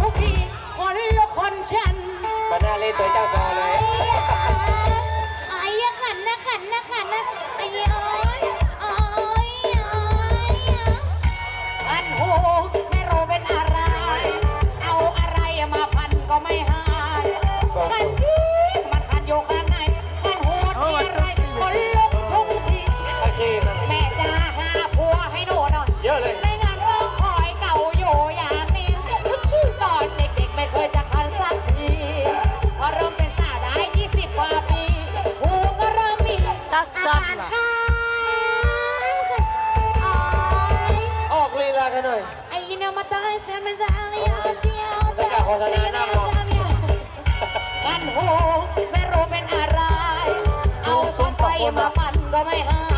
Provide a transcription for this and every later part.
ทุกทีคนละคนฉัน มาหน้าเล่นตัวเจ้าซอเลย สั้นล่ะ ออกลีลากันหน่อย ฟันหูไม่รู้เป็นอะไร เอาสนไฟมาปั่นก็ไม่หาย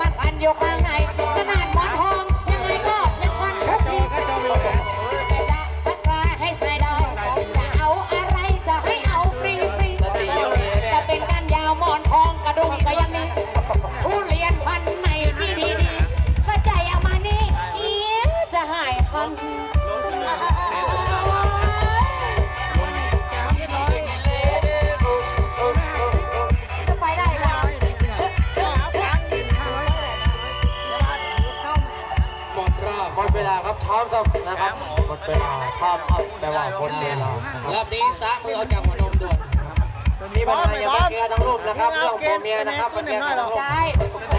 มันพันอยู่ข้างาครับช้อนครับนะครับหมดเวลาภาพอัพแต่ว่าคนเวลารับนี้ซ้ามือเอาจากหัวนมด่วนมีปัญหาอย่างเมื่อกี้ทั้งรูปนะครับเรื่องผัวเมียนะครับปัญหาทั้งรูป